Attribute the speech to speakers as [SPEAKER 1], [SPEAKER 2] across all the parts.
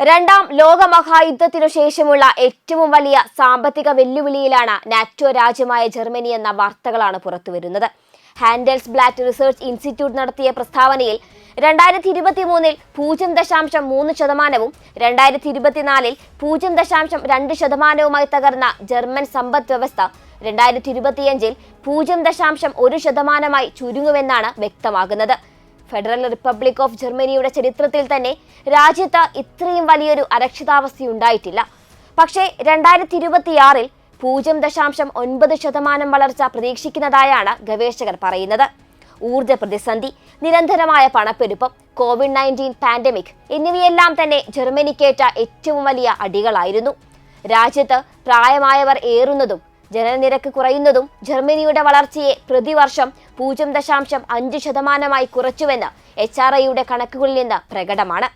[SPEAKER 1] രണ്ടാം ലോകമഹായുദ്ധത്തിനു ശേഷമുള്ള ഏറ്റവും വലിയ സാമ്പത്തിക വെല്ലുവിളിയിലാണ് നാറ്റോ രാജ്യമായ ജർമ്മനി എന്ന വാർത്തകളാണ് പുറത്തുവരുന്നത്. ഹാൻഡൽസ് ബ്ലാറ്റ് റിസർച്ച് ഇൻസ്റ്റിറ്റ്യൂട്ട് നടത്തിയ പ്രസ്താവനയിൽ രണ്ടായിരത്തി ഇരുപത്തി മൂന്നിൽ പൂജ്യം ദശാംശം മൂന്ന് ശതമാനവും രണ്ടായിരത്തി ഇരുപത്തിനാലിൽ പൂജ്യം ദശാംശം രണ്ട് ശതമാനവുമായി തകർന്ന ജർമ്മൻ സമ്പദ് വ്യവസ്ഥ രണ്ടായിരത്തി ഇരുപത്തിയഞ്ചിൽ പൂജ്യം ദശാംശം ഒരു ശതമാനമായി ചുരുങ്ങുമെന്നാണ് വ്യക്തമാകുന്നത്. ഫെഡറൽ റിപ്പബ്ലിക് ഓഫ് ജർമ്മനിയുടെ ചരിത്രത്തിൽ തന്നെ രാജ്യത്ത് ഇത്രയും വലിയൊരു അരക്ഷിതാവസ്ഥയുണ്ടായിട്ടില്ല. പക്ഷേ രണ്ടായിരത്തി ഇരുപത്തിയാറിൽ പൂജ്യം ദശാംശം ഒൻപത് ശതമാനം വളർച്ച പ്രതീക്ഷിക്കുന്നതായാണ് ഗവേഷകർ പറയുന്നത്. ഊർജ പ്രതിസന്ധി നിരന്തരമായ പണപ്പെരുപ്പം കോവിഡ് നയന്റീൻ പാൻഡമിക് എന്നിവയെല്ലാം തന്നെ ജർമ്മനിക്കേറ്റ ഏറ്റവും വലിയ അടികളായിരുന്നു. രാജ്യത്ത് പ്രായമായവർ ഏറുന്നതും ജനനനിരക്ക് കുറയുന്നതും ജർമ്മനിയുടെ വളർച്ചയെ പ്രതിവർഷം പൂജ്യം ദശാംശം അഞ്ച് ശതമാനമായി കുറച്ചുവെന്ന് എച്ച് ആർ ഐയുടെ കണക്കുകളിൽ നിന്ന് പ്രകടമാണ്.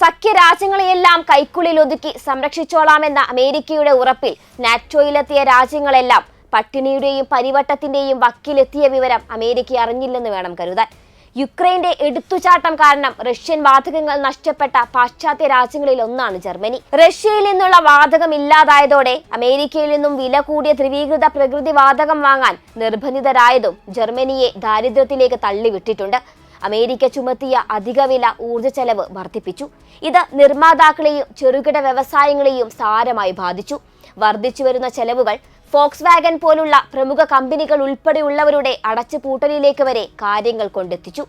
[SPEAKER 1] സഖ്യരാജ്യങ്ങളെയെല്ലാം കൈക്കുള്ളിൽ ഒതുക്കി സംരക്ഷിച്ചോളാമെന്ന അമേരിക്കയുടെ ഉറപ്പിൽ നാറ്റോയിലെത്തിയ രാജ്യങ്ങളെല്ലാം പട്ടിണിയുടെയും പരിവട്ടത്തിന്റെയും വക്കിലെത്തിയ വിവരം അമേരിക്ക അറിഞ്ഞില്ലെന്ന് വേണം കരുതാൻ. യുക്രൈന്റെ എടുത്തുചാട്ടം കാരണം റഷ്യൻ വാതകങ്ങൾ നഷ്ടപ്പെട്ട പാശ്ചാത്യ രാജ്യങ്ങളിൽ ഒന്നാണ് ജർമ്മനി. റഷ്യയിൽ നിന്നുള്ള വാതകം ഇല്ലാതായതോടെ അമേരിക്കയിൽ നിന്നും വില കൂടിയ ധ്രുവീകൃത പ്രകൃതി വാതകം വാങ്ങാൻ നിർബന്ധിതരായതും ജർമ്മനിയെ ദാരിദ്ര്യത്തിലേക്ക് തള്ളിവിട്ടിട്ടുണ്ട്. അമേരിക്ക ചുമത്തിയ അധിക വില ഊർജ ചെലവ് വർദ്ധിപ്പിച്ചു. ഇത് നിർമ്മാതാക്കളെയും ചെറുകിട വ്യവസായങ്ങളെയും സാരമായി ബാധിച്ചു. വർദ്ധിച്ചു വരുന്ന ചെലവുകൾ ഫോക്സ് വാഗൻ പോലുള്ള പ്രമുഖ കമ്പനികൾ ഉൾപ്പെടെയുള്ളവരുടെ അടച്ചുപൂട്ടലിലേക്ക് വരെ കാര്യങ്ങൾ കൊണ്ടെത്തിച്ചു.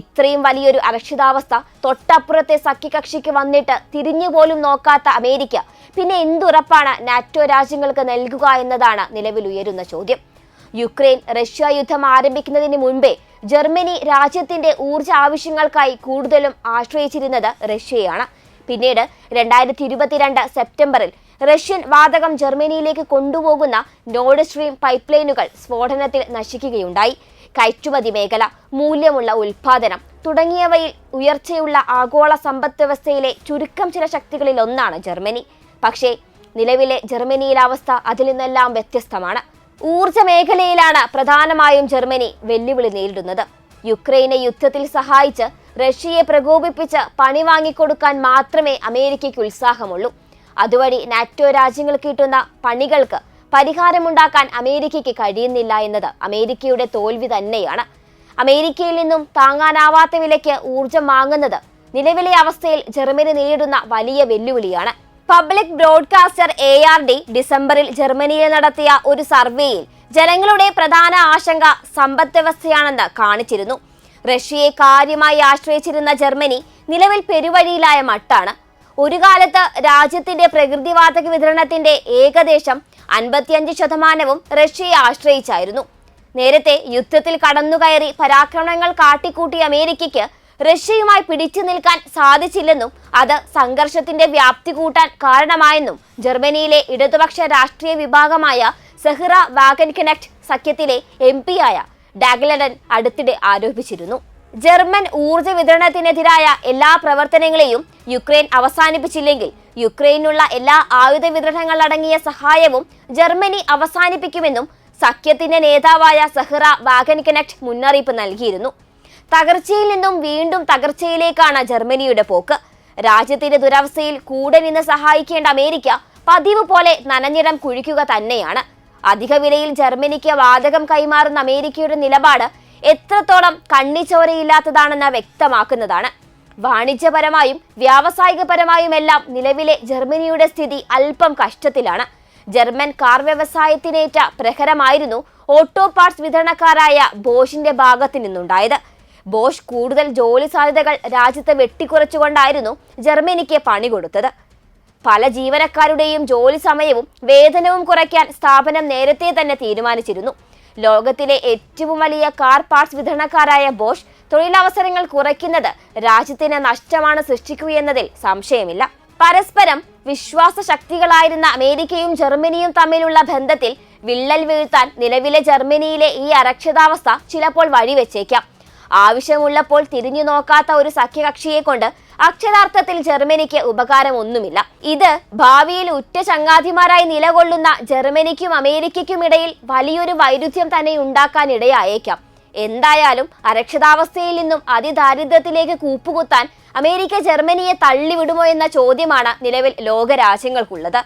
[SPEAKER 1] ഇത്രയും വലിയൊരു അരക്ഷിതാവസ്ഥ തൊട്ടപ്പുറത്തെ സഖ്യകക്ഷിക്ക് വന്നിട്ട് തിരിഞ്ഞുപോലും നോക്കാത്ത അമേരിക്ക പിന്നെ എന്തുറപ്പാണ് നാറ്റോ രാജ്യങ്ങൾക്ക് നൽകുക എന്നതാണ് നിലവിലുയരുന്ന ചോദ്യം. യുക്രൈൻ റഷ്യ യുദ്ധം ആരംഭിക്കുന്നതിന് മുൻപേ ജർമ്മനി രാജ്യത്തിന്റെ ഊർജ ആവശ്യങ്ങൾക്കായി കൂടുതലും ആശ്രയിച്ചിരുന്നത് റഷ്യയാണ്. പിന്നീട് രണ്ടായിരത്തി ഇരുപത്തിരണ്ട് സെപ്റ്റംബറിൽ റഷ്യൻ വാതകം ജർമ്മനിയിലേക്ക് കൊണ്ടുപോകുന്ന നോർഡ് സ്ട്രീം പൈപ്പ് ലൈനുകൾ സ്ഫോടനത്തിൽ നശിക്കുകയുണ്ടായി. കയറ്റുമതി മേഖല മൂല്യമുള്ള ഉൽപാദനം തുടങ്ങിയവയിൽ ഉയർച്ചയുള്ള ആഗോള സമ്പദ് വ്യവസ്ഥയിലെ ചുരുക്കം ചില ശക്തികളിൽ ഒന്നാണ് ജർമ്മനി. പക്ഷേ നിലവിലെ ജർമ്മനിയിലെ അവസ്ഥ അതിൽ നിന്നെല്ലാം വ്യത്യസ്തമാണ്. ഊർജ മേഖലയിലാണ് പ്രധാനമായും ജർമ്മനി വെല്ലുവിളി നേരിടുന്നത്. യുക്രൈനെ യുദ്ധത്തിൽ സഹായിച്ച് റഷ്യയെ പ്രകോപിപ്പിച്ച് പണി വാങ്ങിക്കൊടുക്കാൻ മാത്രമേ അമേരിക്കയ്ക്ക് ഉത്സാഹമുള്ളൂ. അതുവഴി നാറ്റോ രാജ്യങ്ങൾ കിട്ടുന്ന പണികൾക്ക് പരിഹാരമുണ്ടാക്കാൻ അമേരിക്കയ്ക്ക് കഴിയുന്നില്ല എന്നത് അമേരിക്കയുടെ തോൽവി തന്നെയാണ്. അമേരിക്കയിൽ നിന്നും താങ്ങാനാവാത്ത വിലയ്ക്ക് ഊർജം വാങ്ങുന്നത് നിലവിലെ അവസ്ഥയിൽ ജർമ്മനി നേരിടുന്ന വലിയ വെല്ലുവിളിയാണ്. Public broadcaster A R D ഡിസംബറിൽ ജർമ്മനിയിൽ നടത്തിയ ഒരു സർവേയിൽ ജനങ്ങളുടെ പ്രധാന ആശങ്ക സമ്പദ് വ്യവസ്ഥയാണെന്ന് കാണിച്ചിരുന്നു. റഷ്യയെ കാര്യമായി ആശ്രയിച്ചിരുന്ന ജർമ്മനി നിലവിൽ പെരുവഴിയിലായ മട്ടാണ്. ഒരു കാലത്ത് രാജ്യത്തിന്റെ പ്രകൃതിവാതക വിതരണത്തിന്റെ ഏകദേശം അൻപത്തിയഞ്ച് ശതമാനവും റഷ്യയെ ആശ്രയിച്ചായിരുന്നു. നേരത്തെ യുദ്ധത്തിൽ കടന്നുകയറി പരാക്രമണങ്ങൾ കാട്ടിക്കൂട്ടിയ അമേരിക്കയ്ക്ക് റഷ്യയുമായി പിടിച്ചു നിൽക്കാൻ സാധിച്ചില്ലെന്നും അത് സംഘർഷത്തിന്റെ വ്യാപ്തി കൂട്ടാൻ കാരണമായെന്നും ജർമ്മനിയിലെ ഇടതുപക്ഷ രാഷ്ട്രീയ വിഭാഗമായ സെഹ്റ വാഗൻ കണക്ട് സഖ്യത്തിലെ എം പിയായ ഡാഗ്ലഡൻ അടുത്തിടെ ആരോപിച്ചിരുന്നു. ജർമ്മൻ ഊർജ വിതരണത്തിനെതിരായ എല്ലാ പ്രവർത്തനങ്ങളെയും യുക്രൈൻ അവസാനിപ്പിച്ചില്ലെങ്കിൽ യുക്രൈനുള്ള എല്ലാ ആയുധ വിതരണങ്ങൾ അടങ്ങിയ സഹായവും ജർമ്മനി അവസാനിപ്പിക്കുമെന്നും സഖ്യത്തിന്റെ നേതാവായ സഹ്റ വാഗൻ കനക്ട് മുന്നറിയിപ്പ് നൽകിയിരുന്നു. തകർച്ചയിൽ നിന്നും വീണ്ടും തകർച്ചയിലേക്കാണ് ജർമ്മനിയുടെ പോക്ക്. രാജ്യത്തിന്റെ ദുരവസ്ഥയിൽ കൂടെ നിന്ന് സഹായിക്കേണ്ട അമേരിക്ക പതിവ് പോലെ നനഞ്ഞിടം കുഴിക്കുക തന്നെയാണ്. അധിക വിലയിൽ ജർമ്മനിക്ക് വാതകം കൈമാറുന്ന അമേരിക്കയുടെ നിലപാട് എത്രത്തോളം കണ്ണിച്ചോരയില്ലാത്തതാണെന്ന് വ്യക്തമാക്കുന്നതാണ്. വാണിജ്യപരമായും വ്യാവസായികപരമായുമെല്ലാം നിലവിലെ ജർമ്മനിയുടെ സ്ഥിതി അല്പം കഷ്ടത്തിലാണ്. ജർമ്മൻ കാർ വ്യവസായത്തിനേറ്റ പ്രഹരമായിരുന്നു ഓട്ടോ പാർട്സ് വിതരണക്കാരായ ബോഷിന്റെ ഭാഗത്തു നിന്നുണ്ടായത്. ബോഷ് കൂടുതൽ ജോലി സാധ്യതകൾ രാജ്യത്ത് വെട്ടിക്കുറച്ചുകൊണ്ടായിരുന്നു ജർമ്മനിക്ക് പണി കൊടുത്തത്. പല ജീവനക്കാരുടെയും ജോലി സമയവും വേതനവും കുറയ്ക്കാൻ സ്ഥാപനം നേരത്തെ തന്നെ തീരുമാനിച്ചിരുന്നു. ലോകത്തിലെ ഏറ്റവും വലിയ കാർ പാർട്സ് വിതരണക്കാരായ ബോഷ് തൊഴിലവസരങ്ങൾ കുറയ്ക്കുന്നത് രാജ്യത്തിന് നഷ്ടമാണ് സൃഷ്ടിക്കുകയെന്നതിൽ സംശയമില്ല. പരസ്പരം വിശ്വാസ ശക്തികളായിരുന്ന അമേരിക്കയും ജർമ്മനിയും തമ്മിലുള്ള ബന്ധത്തിൽ വിള്ളൽ വീഴ്ത്താൻ നിലവിലെ ജർമ്മനിയിലെ ഈ അരക്ഷിതാവസ്ഥ ചിലപ്പോൾ വഴിവെച്ചേക്കാം. ആവശ്യമുള്ളപ്പോൾ തിരിഞ്ഞു നോക്കാത്ത ഒരു സഖ്യകക്ഷിയെ കൊണ്ട് അക്ഷരാർത്ഥത്തിൽ ജർമ്മനിക്ക് ഉപകാരമൊന്നുമില്ല. ഇത് ഭാവിയിൽ ഉറ്റ ചങ്ങാതിമാരായി നിലകൊള്ളുന്ന ജർമ്മനിക്കും അമേരിക്കയ്ക്കും ഇടയിൽ വലിയൊരു വൈരുദ്ധ്യം തന്നെ ഉണ്ടാക്കാൻ ഇടയായേക്കാം എന്തായാലും അരക്ഷിതാവസ്ഥയിൽ നിന്നും അതിദാരിദ്ര്യത്തിലേക്ക് കൂപ്പുകുത്താൻ അമേരിക്ക ജർമ്മനിയെ തള്ളിവിടുമോ എന്ന ചോദ്യമാണ് നിലവിൽ ലോകരാജ്യങ്ങൾക്കുള്ളത്.